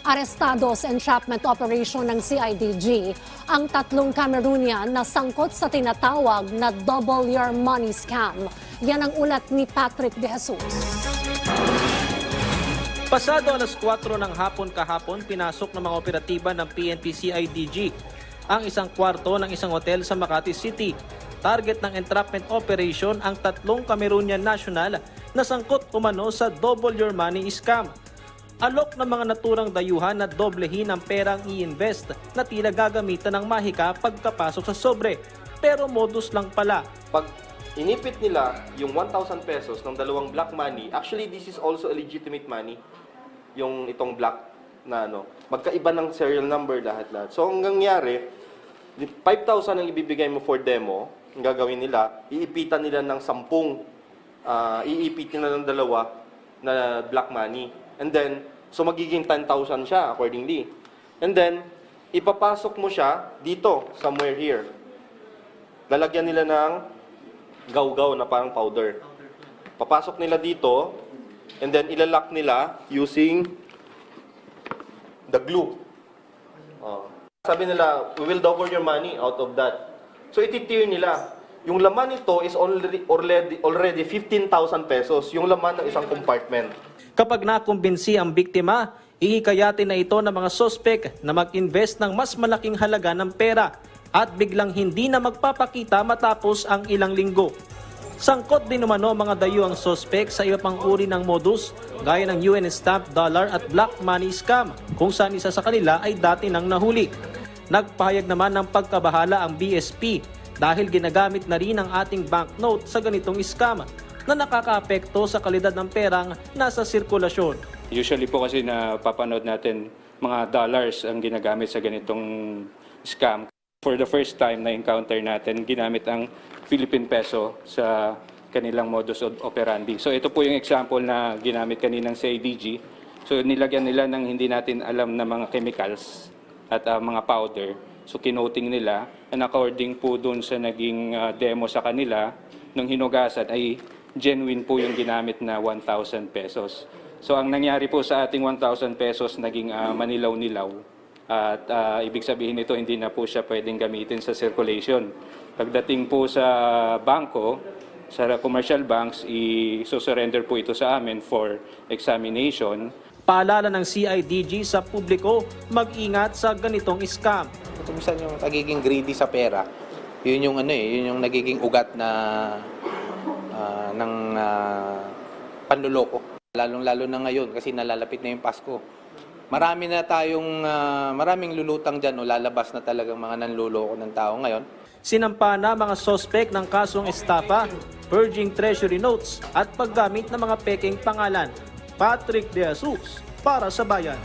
Arestado sa entrapment operation ng CIDG ang tatlong Cameroonian na sangkot sa tinatawag na double your money scam. Yan ang ulat ni Patrick De Jesus. Pasado alas 4 ng hapon kahapon, pinasok ng mga operatiba ng PNP CIDG ang isang kwarto ng isang hotel sa Makati City. Target ng entrapment operation ang tatlong Cameroonian national na sangkot umano sa double your money scam. Alok ng mga naturang dayuhan na doblehin ang perang i-invest na tila gagamitan ng mahika pagkapasok sa sobre. Pero modus lang pala. pag inipit nila yung 1,000 pesos ng dalawang black money, actually this is also a legitimate money, yung itong black na ano, magkaiba ng serial number lahat-lahat. So ang nangyari, di- 5,000 ang ibibigay mo for demo, ang gagawin nila, iipitan nila ng 10, ah, iipit nila ng dalawa na black money. And then, so magiging 10,000 siya accordingly. And then, ipapasok mo siya dito, somewhere here lalagyan nila ng gaw-gaw na parang powder. Papasok nila dito, and then ilalak nila using the glue. Oh. Sabi nila, we will double your money out of that. So ititir nila. Yung laman nito is already, already, already 15,000 pesos. Yung laman ng isang compartment. Kapag nakumbinsi ang biktima, ihikayatin na ito ng mga sospek na mag-invest ng mas malaking halaga ng pera at biglang hindi na magpapakita matapos ang ilang linggo. Sangkot din umano mga dayo ang sospek sa iba pang uri ng modus gaya ng UN stamp dollar at black money scam kung saan isa sa kanila ay dati nang nahuli. Nagpahayag naman ng pagkabahala ang BSP dahil ginagamit na rin ang ating banknote sa ganitong scam na nakakaapekto sa kalidad ng perang nasa sirkulasyon. Usually po kasi na papanood natin mga dollars ang ginagamit sa ganitong scam. For the first time na encounter natin, ginamit ang Philippine peso sa kanilang modus operandi. So ito po yung example na ginamit kaninang sa ADG. So nilagyan nila ng hindi natin alam na mga chemicals at ah, mga powder. So kinoting nila and according po dun sa naging ah, demo sa kanila, nung hinugasan ay genuine po yung ginamit na 1,000 pesos. So ang nangyari po sa ating 1,000 pesos naging ah, manilaw-nilaw. At ah, ibig sabihin nito hindi na po siya pwedeng gamitin sa circulation. Pagdating po sa bangko, sa commercial banks, i-surrender po ito sa amin for examination. Paalala ng CIDG sa publiko mag-ingat sa ganitong scam. Kung minsan yung nagiging greedy sa pera, yun yung ano eh, yun yung nagiging ugat na ah, ng ah, panluloko. Lalong-lalo na ngayon kasi nalalapit na yung Pasko. Marami na tayong, ah, maraming lulutang dyan o lalabas na talagang mga nanluloko ng tao ngayon. Sinampa na mga sospek ng kasong estafa, purging treasury notes at paggamit ng mga peking pangalan. Patrick De Jesus para sa Bayan.